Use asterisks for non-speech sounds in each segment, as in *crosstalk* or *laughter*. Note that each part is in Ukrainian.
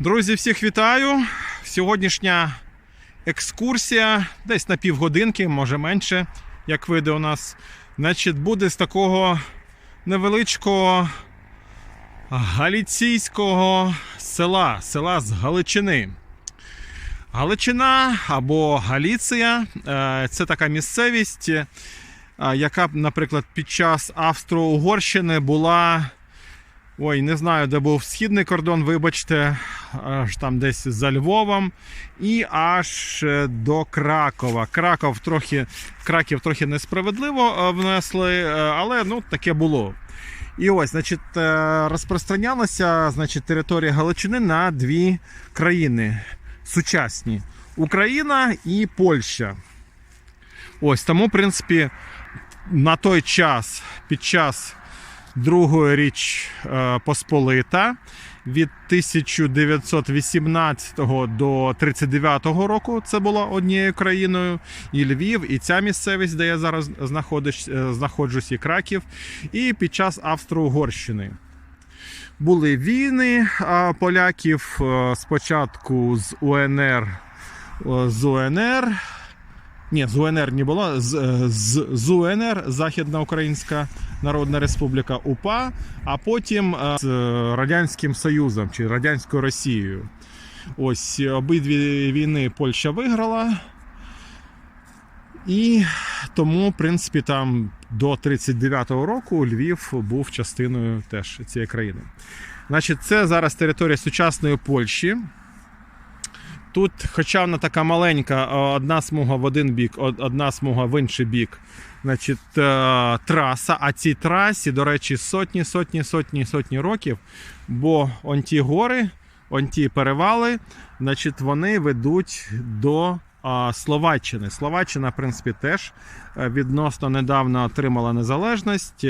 Друзі, всіх вітаю! Сьогоднішня екскурсія десь на півгодинки, може менше, як вийде у нас. Значить, буде з такого невеличкого галіційського села, села з Галичини. Галичина або Галіція е, це така місцевість, е, яка, наприклад, під час Австро-Угорщини була. Ой, не знаю, де був східний кордон, вибачте, аж там десь за Львовом, і аж е, до Кракова. Краков трохи, Краків трохи несправедливо е, внесли, е, але ну, таке було. І ось, значить, розпространялася значить, територія Галичини на дві країни сучасні: Україна і Польща. Ось тому, в принципі, на той час, під час Другої річ е, Посполита від 1918 до 39 року це було однією країною, і Львів, і ця місцевість, де я зараз знаходжусь, е, і Краків, і під час Австро-Угорщини. Були війни поляків е, спочатку з УНР з УНР. Ні, з УНР не було. З, е, з, з УНР Західна Українська Народна Республіка УПА, а потім е, з Радянським Союзом чи Радянською Росією. Ось обидві війни Польща виграла. І тому, в принципі, там до 39-го року Львів був частиною теж цієї країни. Значить, це зараз територія сучасної Польщі. Тут, хоча вона така маленька, одна смуга в один бік, одна смуга в інший бік. Значить, е, траса. А цій трасі, до речі, сотні, сотні, сотні, сотні років. Бо он ті гори, он ті перевали, значить, вони ведуть до Словаччини. Словаччина, в принципі, теж е, відносно недавно отримала незалежність.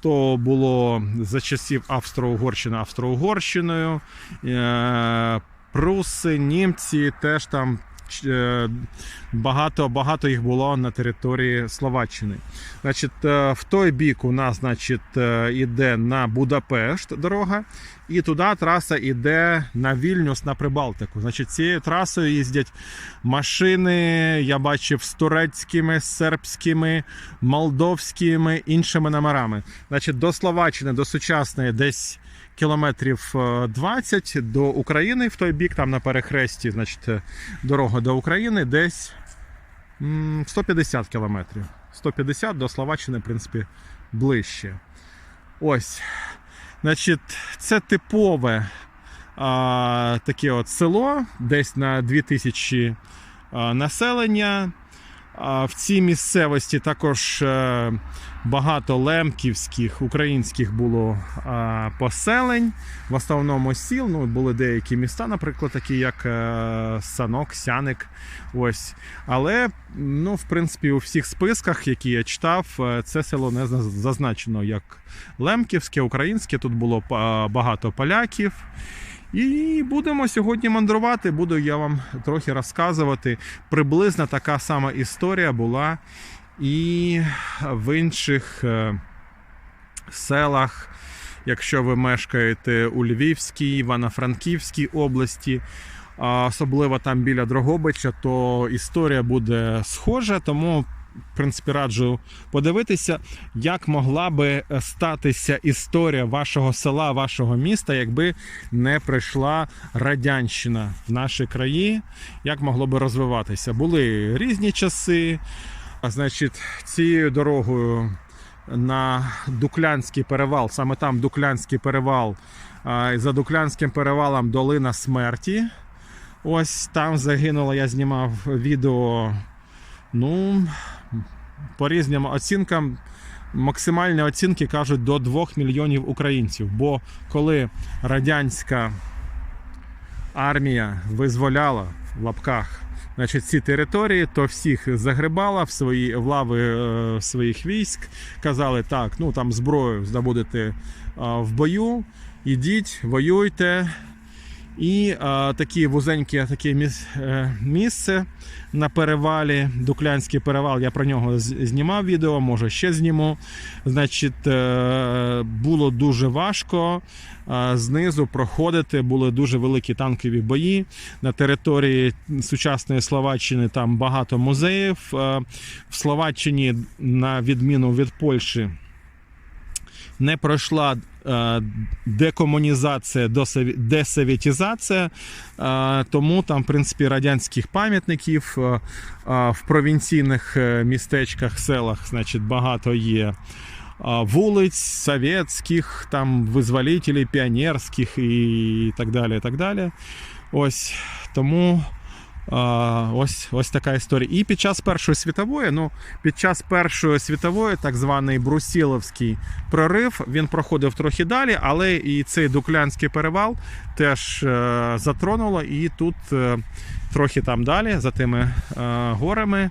То було за часів Австро-Угорщини Австро-Угорщиною. Пруси, німці теж там е, багато, багато їх було на території Словаччини. Значить, е, в той бік у нас, значить, е, іде на Будапешт дорога, і туди траса йде на Вільнюс на Прибалтику. Значить, цією трасою їздять машини, я бачив, з турецькими, сербськими, молдовськими, іншими номерами. Значить, до Словаччини, до сучасної, десь кілометрів е, 20 до України в той бік, там на перехресті, значить, е, дорога до України десь 150 кілометрів. 150 до Словаччини, в принципі, ближче. Ось. Значить, це типове а, таке от село, десь на 2000 а, населення. В цій місцевості також е, багато лемківських українських було поселень, в основному сіл. Ну, були деякі міста, наприклад, такі як е, Санок, Сяник. Ось. Але, ну, в принципі, у всіх списках, які я читав, е, це село не зазначено як лемківське, українське. Тут було багато поляків. І будемо сьогодні мандрувати. Буду я вам трохи розказувати. Приблизно така сама історія була і в інших е, селах. Якщо ви мешкаєте у Львівській, Івано-Франківській області, особливо там біля Дрогобича, то історія буде схожа. Тому, в принципі, раджу подивитися, як могла би статися історія вашого села, вашого міста, якби не прийшла радянщина в наші краї, як могло би розвиватися. Були різні часи. Значить, цією дорогою на Дуклянський перевал, саме там Дуклянський перевал, за Дуклянським перевалом долина смерті. Ось там загинуло, я знімав відео. Ну, по різним оцінкам, максимальні оцінки кажуть до 2 мільйонів українців. Бо коли радянська армія визволяла в лапках значить, ці території, то всіх загребала в свої в лави в своїх військ. Казали, так, ну там зброю здобудете е, в бою, ідіть, воюйте. І е, такі вузеньке таке місце на перевалі, Дуклянський перевал. Я про нього знімав відео, може ще зніму. Значить, е, було дуже важко знизу проходити. Були дуже великі танкові бої. На території сучасної Словаччини там багато музеїв. Е, В Словаччині, на відміну від Польщі, не пройшла декомунізація, досові- десовєтізація, е, тому там, в принципі, радянських пам'ятників е, е, в провінційних е, містечках, селах, значить, багато є. е, Вулиць совєтських, там визволителів, піонерських і так далі. І так далі. Ось тому ось, ось така історія. І під час Першої світової, ну, під час Першої світової, так званий Брусіловський прорив, він проходив трохи далі, але і цей Дуклянський перевал теж е, затронуло. І тут е, трохи там далі, за тими е, горами,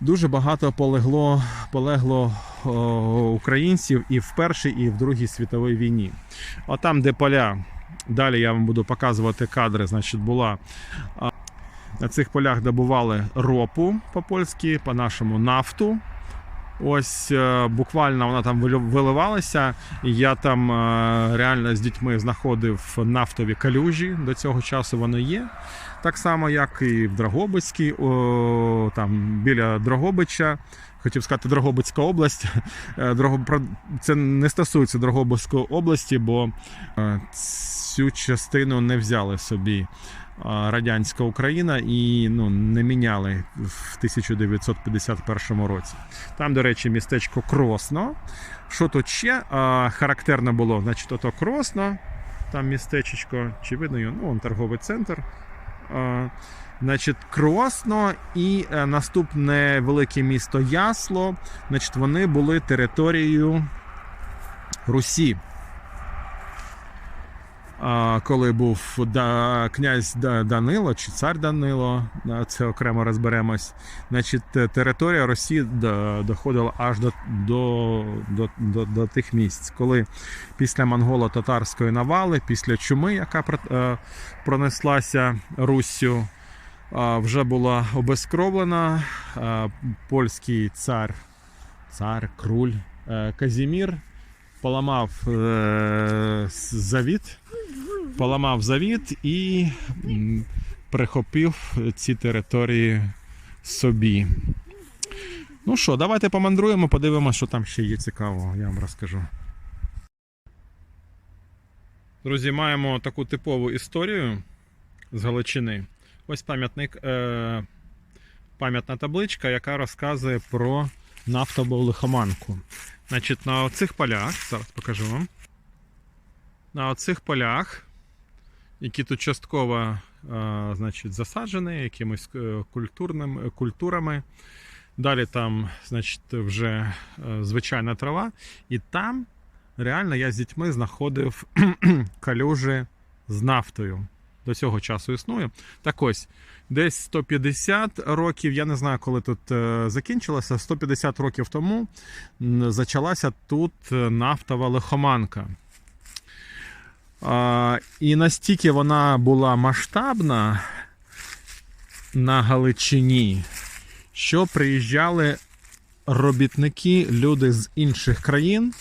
дуже багато полегло, полегло українців і в Першій, і в Другій світовій війні. Отам, де поля. Далі я вам буду показувати кадри. Значить, була а, на цих полях добували ропу по-польськи, по-нашому нафту. Ось е, буквально вона там виливалася. І я там е, реально з дітьми знаходив нафтові калюжі. До цього часу вони є. Так само, як і в Дрогобицькій, о, там біля Дрогобича. Хотів сказати Дрогобицька область. Е, Це не стосується Дрогобицької області, бо цю частину не взяли собі радянська Україна і ну, не міняли в 1951 році. Там, до речі, містечко Кросно. Що тут ще характерно було? Значить, ото Кросно, там містечечко, чи видно його? Ну, вон торговий центр. Значить, Кросно і е, наступне велике місто Ясло. Значить, вони були територією Русі. Коли був князь Данило чи цар Данило, да, це окремо розберемось. Значить, територія Росії доходила аж до, до, до, до, до тих місць, коли після монголо-татарської навали, після чуми, яка е, пронеслася Руссю, вже була обезкровлена. Польський цар, цар, круль е, Казімір поламав е, завіт, поламав завіт і прихопив ці території собі. Ну що, давайте помандруємо, подивимося, що там ще є цікавого, я вам розкажу. Друзі, маємо таку типову історію з Галичини. Ось пам'ятник, е, пам'ятна табличка, яка розказує про нафтову лихоманку. Значить, на оцих полях, зараз покажу вам. На оцих полях, які тут частково е, значить, засаджені якимись е, культурним, культурами. Далі там, значить, вже е, звичайна трава. І там реально я з дітьми знаходив *clears throat* калюжі з нафтою. До цього часу існує. Так ось, десь 150 років, я не знаю, коли тут е, закінчилося, 150 років тому зачалася тут е, нафтова лихоманка. І настільки вона була масштабна на Галичині, що приїжджали робітники, люди з інших країн.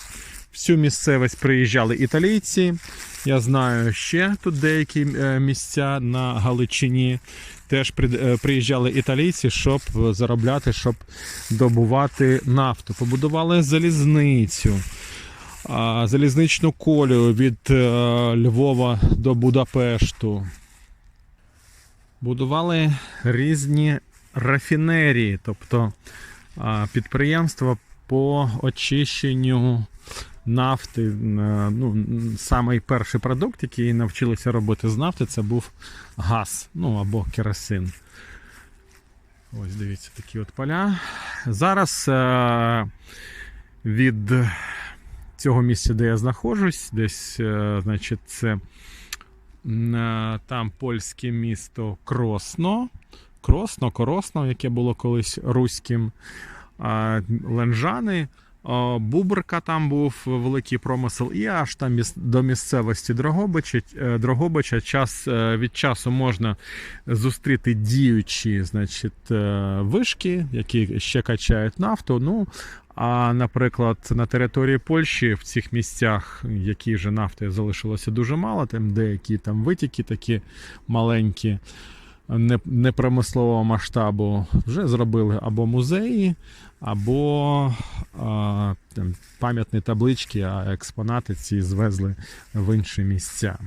В цю місцевість приїжджали італійці. Я знаю ще тут деякі е, місця на Галичині. Теж е, приїжджали італійці, щоб заробляти, щоб добувати нафту. Побудували залізницю, залізничну колію від е, Львова до Будапешту. Будували різні рафінерії, тобто підприємства по очищенню нафти. Е, Ну, самий перший продукт, який навчилися робити з нафти, це був газ, ну або керосин. Ось дивіться такі от поля. Зараз е, від цього місця, де я знаходжусь, десь, е, значить, це е, там польське місто Кросно. Кросно, Коросно, яке було колись руським. Ленжани Бубрка там був великий промисел, і аж там до місцевості Дрогобича, е, Дрогобича час від часу можна зустріти діючі значить, вишки, які ще качають нафту. Ну, а, наприклад, на території Польщі в цих місцях, які вже нафти залишилося дуже мало, там деякі там витіки такі маленькі, не, не масштабу, вже зробили або музеї, або а, там, пам'ятні таблички, а експонати ці звезли в інші місця.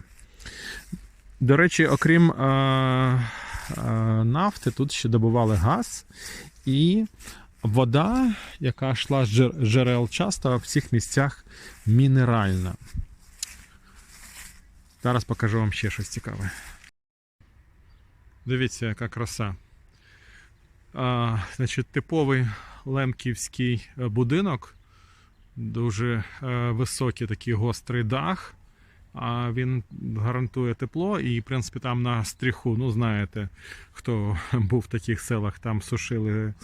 До речі, окрім а, а, нафти, тут ще добували газ і вода, яка йшла з джерел, часто в цих місцях мінеральна. Зараз покажу вам ще щось цікаве. Дивіться, яка краса. А, значить, типовий лемківський е, будинок. Дуже е, високий такий гострий дах. А він гарантує тепло, і, в принципі, там на стріху, ну, знаєте, хто *laughs* був в таких селах, там сушили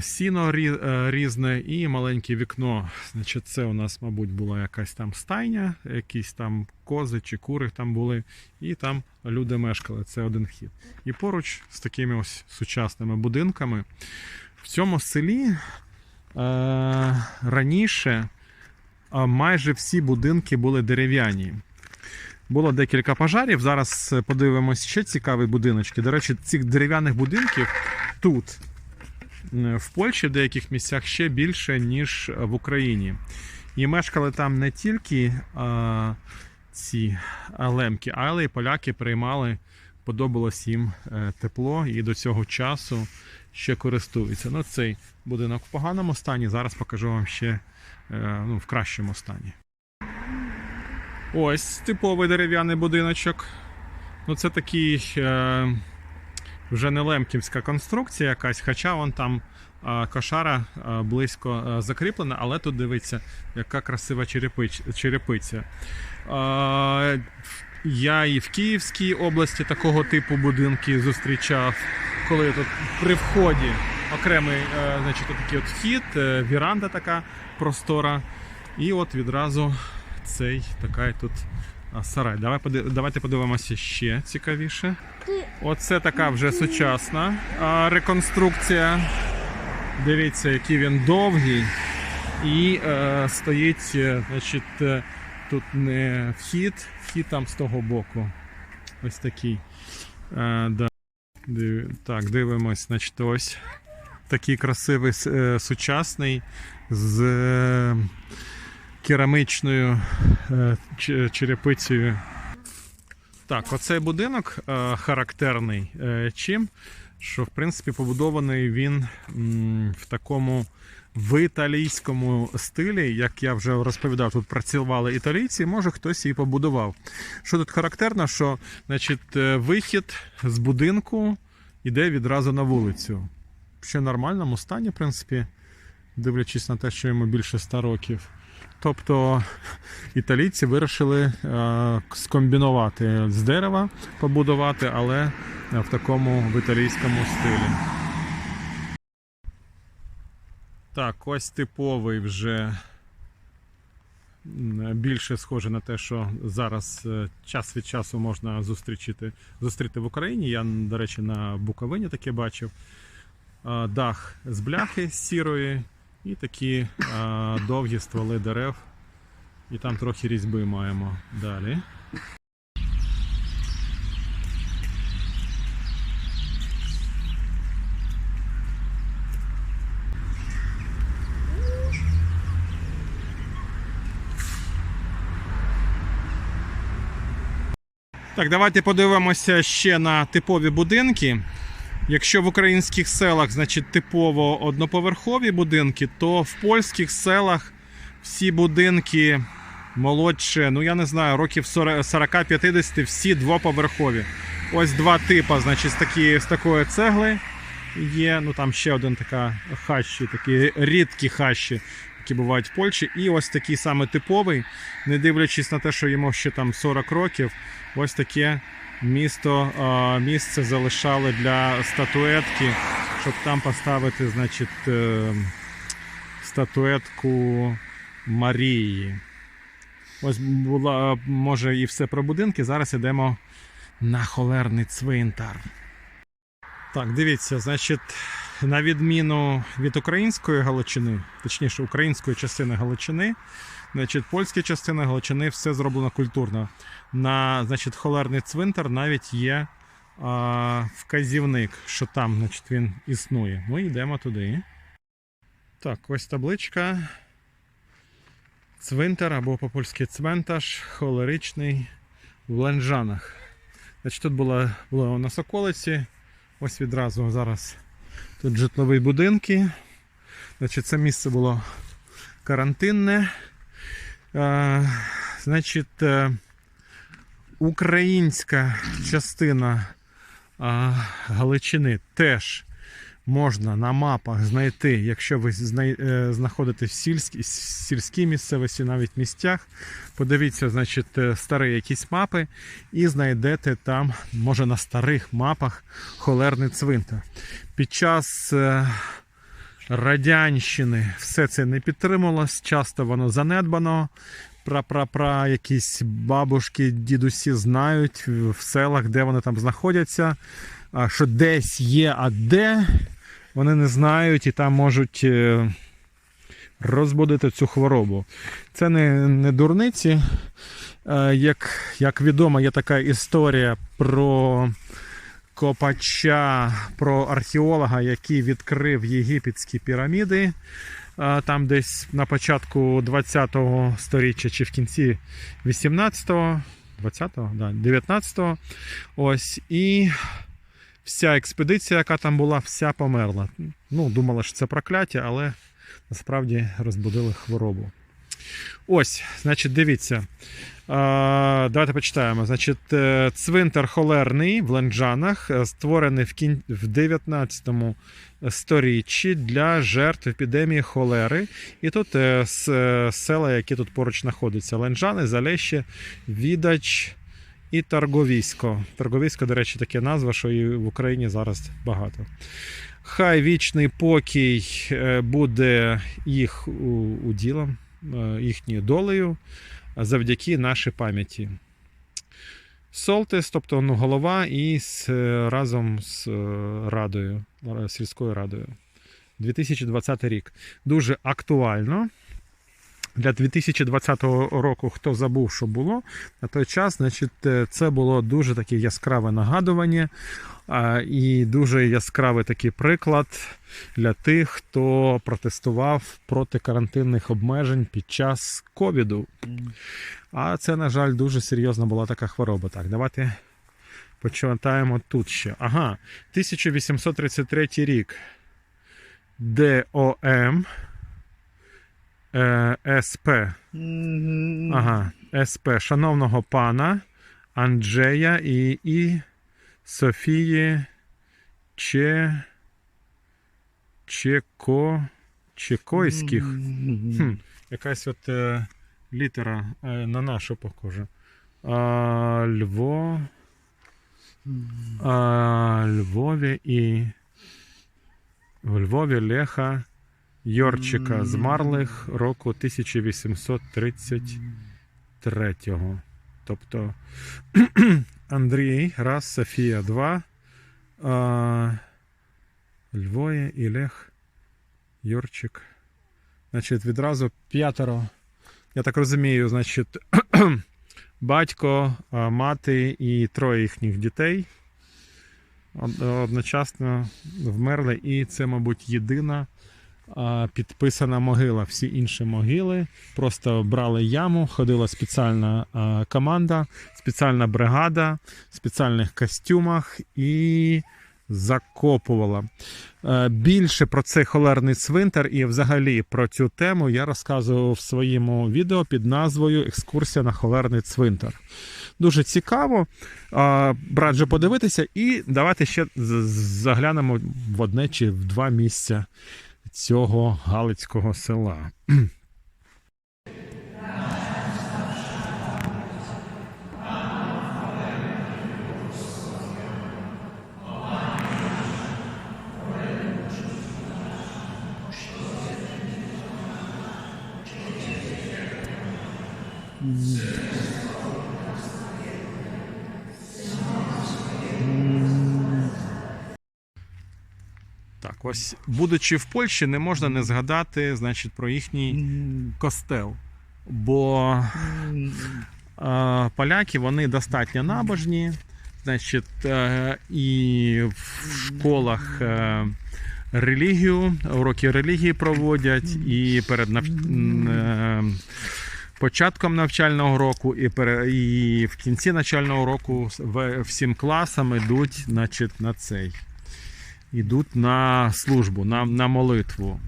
сіно е, різне і маленьке вікно. Значить, це у нас, мабуть, була якась там стайня, якісь там кози чи кури там були, і там люди мешкали. Це один вхід. І поруч з такими ось сучасними будинками. В цьому селі е, раніше майже всі будинки були дерев'яні. Було декілька пожарів. Зараз е, подивимось ще цікаві будиночки. До речі, цих дерев'яних будинків тут, в Польщі, в деяких місцях ще більше, ніж в Україні. І мешкали там не тільки а, ці лемки, але й поляки приймали, подобалось їм е, тепло і до цього часу ще користуються. Ну, цей будинок в поганому стані. Зараз покажу вам ще е, ну, в кращому стані. Ось типовий дерев'яний будиночок. Ну, це такий е, вже не лемківська конструкція якась, хоча вон там кошара близько закріплена, але тут дивиться, яка красива черепиця. Я і в Київській області такого типу будинки зустрічав, коли тут при вході окремий е, значить, такий от вхід, е, віранда така простора. І от відразу цей такий тут сарай. Давай, давайте подивимося ще цікавіше. Оце така вже сучасна реконструкція. Дивіться, який він довгий. І е, стоїть, е, значить, е, тут не вхід, вхід там з того боку. Ось такий. Е, да. Див- Так, дивимось, значить, ось такий красивий е, сучасний з е, керамичною е, черепицею. Так, оцей будинок е, характерний е, чим, що в принципі побудований він в такому в італійському стилі, як я вже розповідав, тут працювали італійці, може хтось і побудував. Що тут характерно, що значить, е, вихід з будинку йде відразу на вулицю. Ще в нормальному стані, в принципі, дивлячись на те, що йому більше 100 років. Тобто італійці вирішили е, скомбінувати з дерева, побудувати, але в такому в італійському стилі. Так, ось типовий вже більше схоже на те, що зараз е, час від часу можна зустрічити, зустріти в Україні. Я, до речі, на Буковині таке бачив. Е, Дах з бляхи сірої і такі е, довгі стволи дерев. І там трохи різьби маємо далі. Так, давайте подивимося ще на типові будинки. Якщо в українських селах, значить, типово одноповерхові будинки, то в польських селах всі будинки молодше, ну я не знаю, років 40 40-50, всі двоповерхові. Ось два типи, значить, такі, з такої цегли є. Ну там ще один така хащі, такі рідкі хащі, які бувають в Польщі. І ось такий саме типовий, не дивлячись на те, що йому ще там 40 років, ось таке місто, місце залишали для статуетки, щоб там поставити, значить, е, статуетку Марії. Ось була, може, і все про будинки. Зараз йдемо на холерний цвинтар. Так, дивіться, значить, на відміну від української Галичини, точніше, української частини Галичини, значить, польська частина Галичини все зроблено культурно. На значить, холерний цвинтар навіть є а, вказівник, що там значить, він існує. Ми йдемо туди. Так, ось табличка. Цвинтар або по-польськи цвентаж холеричний в Ланжанах. Значить, тут була, було на Соколиці. Ось відразу зараз тут житлові будинки. Значить, це місце було карантинне. Е, значить, е, українська частина е, Галичини теж можна на мапах знайти, якщо ви знай, е, в сільській, сільській місцевості, навіть місцях. Подивіться, значить, старі якісь мапи, і знайдете там, може на старих мапах, холерний цвинтар. Під час радянщини все це не підтримувалось, часто воно занедбано. Пра-пра-пра, якісь бабушки, дідусі знають в селах, де вони там знаходяться, що десь є, а де вони не знають і там можуть е, розбудити цю хворобу. Це не, не дурниці. Е, Як, як відомо, є така історія про копача, про археолога, який відкрив єгипетські піраміди. Там десь на початку 20-го сторіччя чи в кінці 18-го, 20-го, да, 19-го. Ось. І вся експедиція, яка там була, вся померла. Ну, думала, що це прокляття, але насправді розбудили хворобу. Ось, значить, дивіться. Давайте почитаємо. Значить, е, цвинтар холерний в Ленджанах, е, створений в, кін... в 19 сторіччі для жертв епідемії холери. І тут е, села, які тут поруч знаходяться: Ленджани, Залещі, Відач і Тарговісько. Тарговісько, до речі, таке назва, що і в Україні зараз багато. Хай вічний покій буде їх у- уділом, е, їхньою долею завдяки нашій пам'яті. Солтис, тобто ну, голова, і з, е, разом з е, радою, е, сільською радою. 2020 рік. Дуже актуально. Для 2020 року, хто забув, що було, на той час, значить, це було дуже таке яскраве нагадування і дуже яскравий такий приклад для тих, хто протестував проти карантинних обмежень під час ковіду. А це, на жаль, дуже серйозна була така хвороба. Так, давайте почитаємо тут ще. Ага, 1833 рік. ДОМ е, СП. Ага, СП шановного пана Анджея і, і Софії Че... Чеко... Чекойських. Хм, якась от е, літера е, на нашу похожа. А, Льво. А, Львові і. В Львові Леха Йорчика змарлих року 1833. Тобто Андрій, раз, Софія, два. А, Львові і Лех Йорчик. Значить, відразу п'ятеро. Я так розумію, значить, *clears throat* батько, мати і троє їхніх дітей одночасно вмерли, і це, мабуть, єдина підписана могила. Всі інші могили просто брали яму, ходила спеціальна команда, спеціальна бригада в спеціальних костюмах і закопувала. Е, Більше про цей холерний цвинтар і взагалі про цю тему я розказував в своєму відео під назвою Екскурсія на холерний цвинтар. Дуже цікаво. Раджу подивитися, і давайте ще заглянемо в одне чи в два місця цього Галицького села. Yeah. Ось, будучи в Польщі, не можна не згадати значить, про їхній костел. Бо е, поляки вони достатньо набожні, значить, е, і в школах е, релігію, уроки релігії проводять, і перед нав... е, початком навчального року, і, пере... і в кінці навчального року всім класам йдуть значить, на цей. Йдуть на службу, на, на молитву.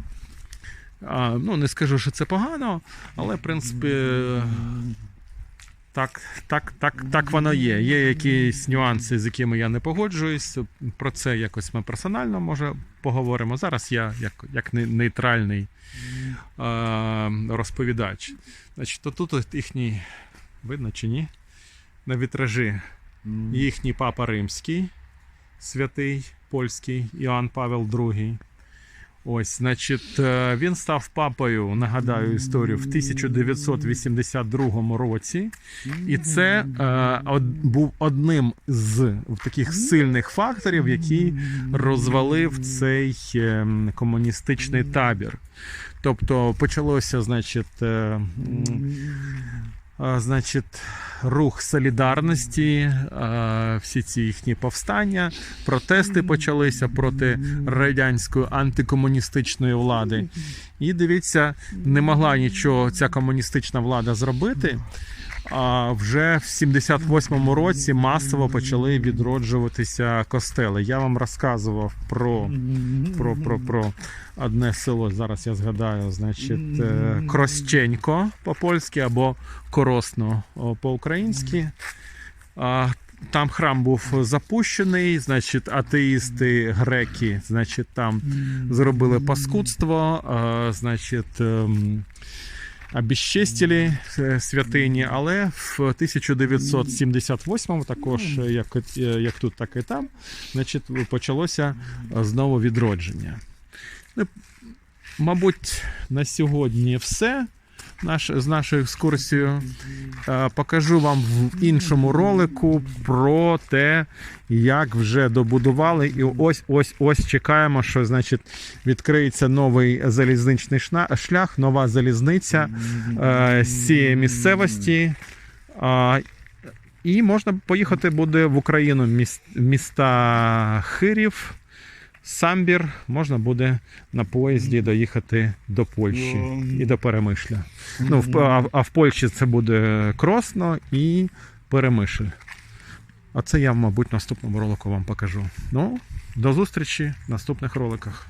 А, ну, не скажу, що це погано, але, в принципі, так, так, так, так воно є. Є якісь нюанси, з якими я не погоджуюсь. Про це якось ми персонально може поговоримо. Зараз я як, як нейтральний е, розповідач. Значить, то тут їхній, видно чи ні? На вітражі їхній папа римський, святий польський Іоанн Павел II. Ось, значить, е, він став папою, нагадаю історію, в 1982 році. І це е, од, був одним з таких сильних факторів, який розвалив цей е, комуністичний табір. Тобто почалося, значить, е, значить, рух солідарності, всі ці їхні повстання, протести почалися проти радянської антикомуністичної влади. І дивіться, не могла нічого ця комуністична влада зробити. Вже в 78-му році масово почали відроджуватися костели. Я вам розказував про про, про, про одне село. Зараз я згадаю, значить, е, Крощенько по-польськи або Коросно по-українськи. Там храм був запущений, значить, атеїсти греки, значить, там зробили паскудство, значить. Обіщестили е, святині, але в 1978-му, також е, як, е, як тут, так і там, значить, почалося знову відродження. Ну, Мабуть, на сьогодні все наш, з нашою екскурсією. Е, Покажу вам в іншому ролику про те, як вже добудували. І ось ось ось чекаємо, що значить відкриється новий залізничний шлях, нова залізниця е, з цієї місцевості. І можна поїхати буде в Україну міста Хирів. Самбір можна буде на поїзді доїхати до Польщі і до Перемишля. Ну, в, а, а в Польщі це буде Кросно і Перемишль. А це я, мабуть, в наступному ролику вам покажу. Ну, до зустрічі в наступних роликах.